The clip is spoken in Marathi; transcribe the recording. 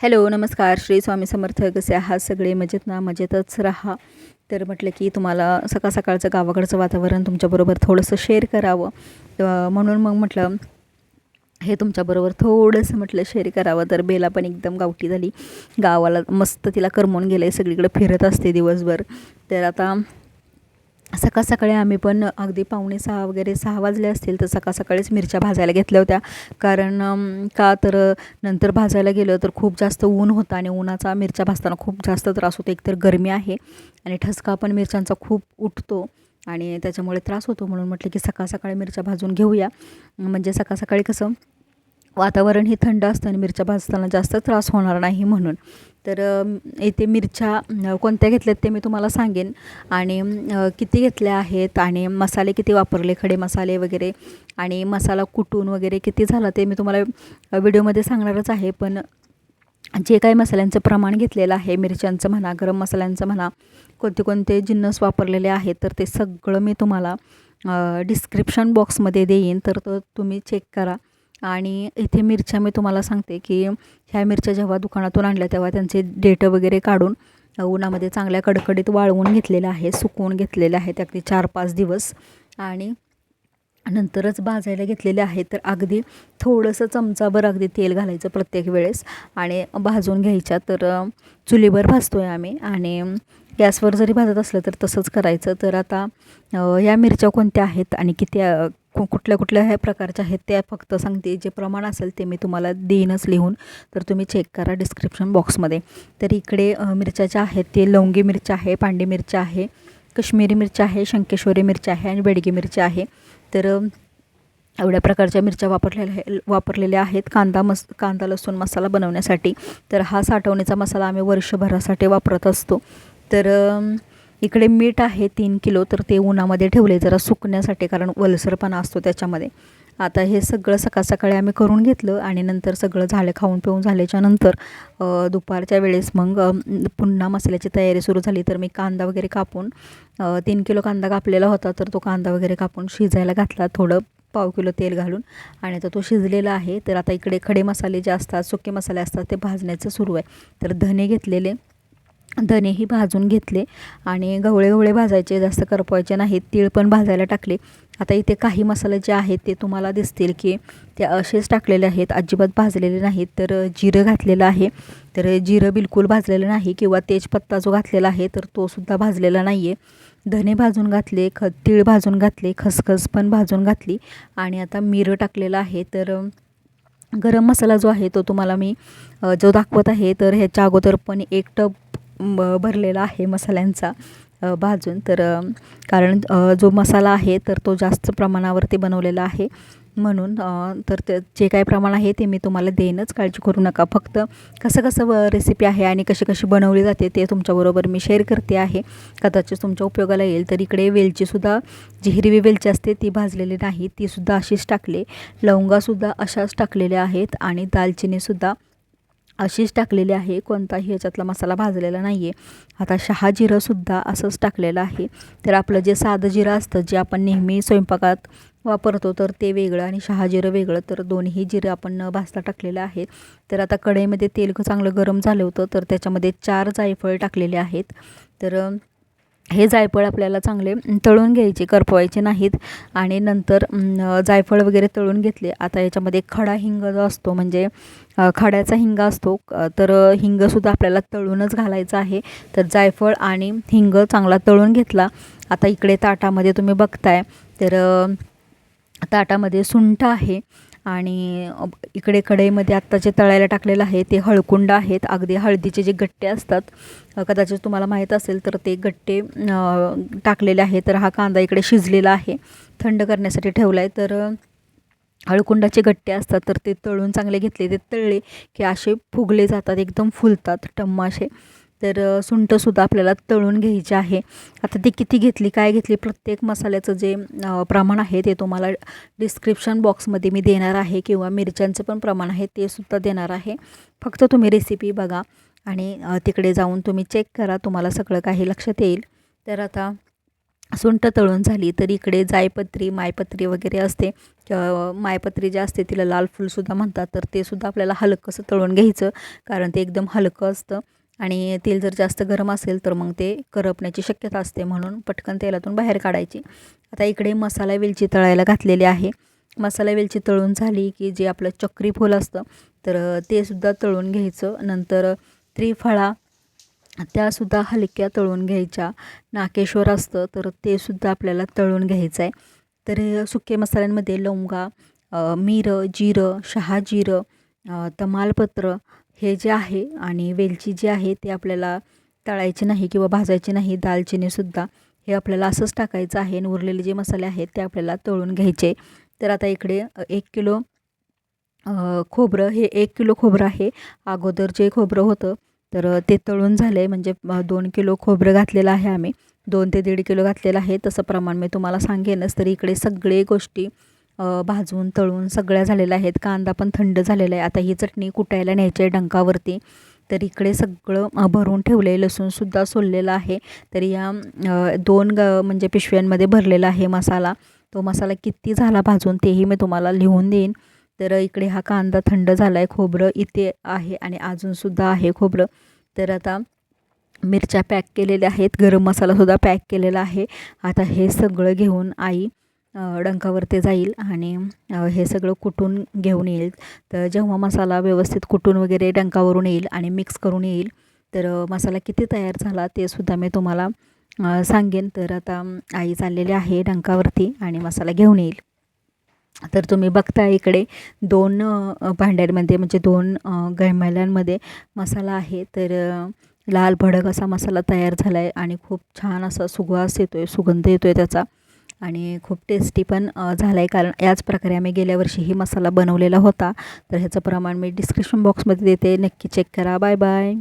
हॅलो नमस्कार. श्री स्वामी समर्थ कसे आहात सगळे? मजेत ना? मजेतच राहा. तर म्हटलं की तुम्हाला सकाळ सकाळचं गावाकडचं वातावरण तुमच्याबरोबर थोडंसं शेअर करावं. म्हणून मग म्हटलं हे तुमच्याबरोबर थोडंसं म्हटलं शेअर करावं. तर बेला पण एकदम गावठी झाली. गावाला मस्त तिला करमून गेलं आहे सगळीकडे फिरत असते दिवसभर. तर आता सकाळ सकाळी आम्ही पण अगदी पावणे सहा वगैरे सहा वाजले असतील तर सकाळ सकाळीच मिरच्या भाजायला घेतल्या होत्या. कारण का तर नंतर भाजायला गेलं तर खूप जास्त ऊन होतं आणि उन्हाचा मिरच्या भाजताना खूप जास्त त्रास होतो. एकतर गरमी आहे आणि ठसका पण मिरच्यांचा खूप उठतो आणि त्याच्यामुळे त्रास होतो म्हणून म्हटलं की सकाळ सकाळी मिरच्या भाजून घेऊया. म्हणजे सकाळ सकाळी कसं वातावरण हे थंड असतं आणि मिरच्या भाजताना जास्त त्रास होणार नाही म्हणून. तर येथे मिरच्या कोणत्या घेतल्यात ते मी तुम्हाला सांगेन. आणि किती घेतल्या आहेत आणि मसाले किती वापरले खडे मसाले वगैरे आणि मसाला कुटून वगैरे किती झाला ते मी तुम्हाला व्हिडिओमध्ये सांगणारच आहे. पण जे काही मसाल्यांचं प्रमाण घेतलेलं आहे मिरच्यांचं म्हणा गरम मसाल्यांचं म्हणा कोणते कोणते जिन्नस वापरलेले आहेत तर ते सगळं मी तुम्हाला डिस्क्रिप्शन बॉक्समध्ये देईन. तर तो तुम्ही चेक करा. आणि इथे मिरच्या मी तुम्हाला सांगते की ह्या मिरच्या जेव्हा दुकानातून आणल्या तेव्हा त्यांचे डेट वगैरे काढून उन्हामध्ये चांगल्या कडकडीत वाळवून घेतलेलं आहे सुकवून घेतलेलं आहे ते अगदी चार पाच दिवस. आणि नंतरच भाजायला घेतलेले आहे तर अगदी थोडंसं चमचाभर अगदी तेल घालायचं प्रत्येक वेळेस. आणि भाजून घ्यायच्या तर चुलीभर चुलीवर भाजतो आहे आम्ही. आणि गॅसवर जरी भाजत असलं तर तसंच करायचं. तर आता या मिरच्या कोणत्या आहेत आणि किती कुठल्या कुठल्या ह्या प्रकारच्या आहेत त्या फक्त सांगते. जे प्रमाण असेल ते मी तुम्हाला देईनच लिहून. तर तुम्ही चेक करा डिस्क्रिप्शन बॉक्समध्ये. तर इकडे मिरच्या ज्या आहेत ते लवंगी मिरच्या आहे पांडी मिरच्या आहे. कश्मीरी मिरच्या आहे शंकेश्वरी मिरच्या आहे आणि बेडगी मिरच्या आहे. तर एवढ्या प्रकारच्या मिरच्या वापरलेल्या वापरलेल्या आहेत. कांदा मस कांदा लसूण मसाला बनवण्यासाठी. तर हा साठवणीचा मसाला आम्ही वर्षभरासाठी वापरत असतो. तर इकडे मीठ आहे तीन किलो. तर ते उन्हामध्ये ठेवले जरा सुकण्यासाठी कारण वलसरपणा असतो त्याच्यामध्ये. आता हे सगळं सकाळ सकाळी आम्ही करून घेतलं आणि नंतर सगळं झालं खाऊन पिऊन झाल्याच्यानंतर दुपारच्या वेळेस मग पुन्हा मसाल्याची तयारी सुरू झाली. तर मी कांदा वगैरे कापून तीन किलो कांदा कापलेला होता. तर तो कांदा वगैरे कापून शिजायला घातला थोडं पाव किलो तेल घालून. आणि आता तो शिजलेला आहे. तर आता इकडे खडे मसाले जे असतात सुके मसाले असतात ते भाजण्याचं सुरू आहे. तर धने घेतलेले. धनेही भाजून घेतले. आणि गवळे गवळे भाजायचे जास्त करपवायचे नाहीत. तीळ पण भाजायला टाकले. आता इथे काही मसाले जे आहेत ते तुम्हाला दिसतील की ते असेच टाकलेले आहेत अजिबात भाजलेले नाहीत. तर जिरं घातलेलं आहे. तर जिरं बिलकुल भाजलेलं नाही किंवा तेजपत्ता जो घातलेला आहे तर तोसुद्धा भाजलेला नाही आहे धने भाजून घातले ख तीळ भाजून घातले खसखस पण भाजून घातली आणि आता मिरं टाकलेलं आहे. तर गरम मसाला जो आहे तो तुम्हाला मी जो दाखवत आहे तर ह्याच्या अगोदर पण एक टब भरलेला आहे मसाल्यांचा. भाजून. तर कारण जो मसाला आहे तर तो जास्त प्रमाणावरती बनवलेला आहे. म्हणून तर ते जे काही प्रमाण आहे ते मी तुम्हाला देईनच. काळजी करू नका. फक्त कसं कसं रेसिपी आहे आणि कशी कशी बनवली जाते ते तुमच्याबरोबर मी शेअर करते आहे. कदाचित तुमच्या उपयोगाला येईल. तर इकडे वेलचीसुद्धा जी हिरवी वेलची असते ती भाजलेली नाही. तीसुद्धा अशीच टाकले. लवंगासुद्धा अशाच टाकलेल्या आहेत. आणि दालचिनीसुद्धा अशीच टाकलेली आहे. कोणताही ह्याच्यातला मसाला भाजलेला नाही आहे आता शहा जिरंसुद्धा असंच टाकलेलं आहे. तर आपलं जे साधं जिरं असतं जे आपण नेहमी स्वयंपाकात वापरतो तर ते वेगळं आणि शहा जिरं वेगळं. तर दोन्ही जिरं आपण न भाजता टाकलेलं आहे. तर आता कढईमध्ये तेल चांगलं गरम झालं होतं तर त्याच्यामध्ये चार जायफळ टाकलेले आहेत. तर हे जायफळ आपल्याला चांगले तळून घ्यायचे करपवायचे नाहीत. आणि नंतर जायफळ वगैरे तळून घेतले. आता याच्यामध्ये खडा हिंग जो असतो म्हणजे खड्याचा हिंग असतो तर हिंगसुद्धा आपल्याला तळूनच घालायचा आहे. तर जायफळ आणि हिंग चांगला तळून घेतला. आता इकडे ताटामध्ये तुम्ही बघताय तर ताटामध्ये सुंठ आहे. आणि इकडे कढईमध्ये आत्ता जे तळायला टाकलेलं आहे ते हळकुंड आहेत. अगदी हळदीचे जे गट्टे असतात कदाचित तुम्हाला माहीत असेल तर ते गट्टे टाकलेले आहे तर हा कांदा इकडे शिजलेला आहे थंड करण्यासाठी ठेवला आहे तर हळकुंडाचे गट्टे असतात तर ते तळून चांगले घेतले. ते तळले की असे फुगले जातात एकदम फुलतात टम्म असे तर सुंठसुद्धा आपल्याला तळून घ्यायची आहे. आता ती किती घेतली काय घेतली प्रत्येक मसाल्याचं जे प्रमाण आहे ते तुम्हाला डिस्क्रिप्शन बॉक्समध्ये मी देणार आहे किंवा मिरच्यांचं पण प्रमाण आहे ते सुद्धा देणार आहे. फक्त तुम्ही रेसिपी बघा आणि तिकडे जाऊन तुम्ही चेक करा तुम्हाला सगळं काही लक्षात येईल. तर आता सुंठ तळून झाली तर इकडे जायपत्री मायपत्री वगैरे असते. मायपत्री जे असते तिला लाल फुलसुद्धा म्हणतात तर ते सुद्धा आपल्याला हलकंसं तळून घ्यायचं कारण ते एकदम हलकं असतं. आणि तेल जर जास्त गरम असेल तर मग ते करपण्याची शक्यता असते म्हणून पटकन तेलातून बाहेर काढायची. आता इकडे मसाला वेलची तळायला घातलेली आहे. मसाला वेलची तळून झाली की जे आपलं चक्री फूल असतं तर ते सुद्धा तळून घ्यायचं. नंतर त्रिफळा त्यासुद्धा हलक्या तळून घ्यायच्या. नाकेश्वर असतं तर ते सुद्धा आपल्याला तळून घ्यायचं आहे तर सुके मसाल्यांमध्ये लवंगा मिरं जिरं शहाजिरं तमालपत्र हे जे आहे आणि वेलची जी आहे ते आपल्याला तळायची नाही किंवा भाजायची नाही दालचिनीसुद्धा हे आपल्याला असंच टाकायचं आहे आणि उरलेले जे मसाले आहेत ते आपल्याला तळून घ्यायचे. तर आता इकडे एक किलो खोबरं हे एक किलो खोबरं आहे. अगोदर जे खोबरं होतं तर ते तळून झालं आहे म्हणजे दोन किलो खोबरं घातलेलं आहे आम्ही. दोन ते दीड किलो घातलेलं आहे. तसं प्रमाण मी तुम्हाला सांगेनच. तर इकडे सगळे गोष्टी भाजून तळून सगळ्या झालेल्या आहेत. कांदा पण थंड झालेला आहे. आता ही चटणी कुटायला न्यायची आहे डंकावरती. तर इकडे सगळं भरून ठेवलं आहे लसूणसुद्धा सोललेलं आहे. तर या दोन ग म्हणजे पिशव्यांमध्ये भरलेला आहे मसाला. तो मसाला किती झाला भाजून तेही मी तुम्हाला लिहून देईन. तर इकडे हा कांदा थंड झाला आहे खोबरं इथे आहे आणि अजूनसुद्धा आहे खोबरं. तर आता मिरच्या पॅक केलेल्या आहेत. गरम मसालासुद्धा पॅक केलेला आहे. आता हे सगळं घेऊन आई डंकावरती जाईल आणि हे सगळं कुटून घेऊन येईल? तर जेव्हा मसाला व्यवस्थित कुटून वगैरे डंकावरून येईल आणि मिक्स करून येईल तर मसाला किती तयार झाला ते सुद्धा मी तुम्हाला सांगेन. तर आता आई चाललेली आहे डंकावरती आणि मसाला घेऊन येईल. तर तुम्ही बघता इकडे दोन भांड्यांमध्ये म्हणजे दोन अ, मसाला आहे. तर लाल भडक असा मसाला तयार झाला आहे आणि खूप छान असा सुगवास येतो आहे सुगंध येतो आहे त्याचा. आणि खूप टेस्टी पण झाला आहे कारण याच प्रकारे आम्ही गेल्या वर्षीही मसाला बनवलेला होता. तर ह्याचं प्रमाण मी डिस्क्रिप्शन बॉक्समध्ये देते. नक्की चेक करा. Bye bye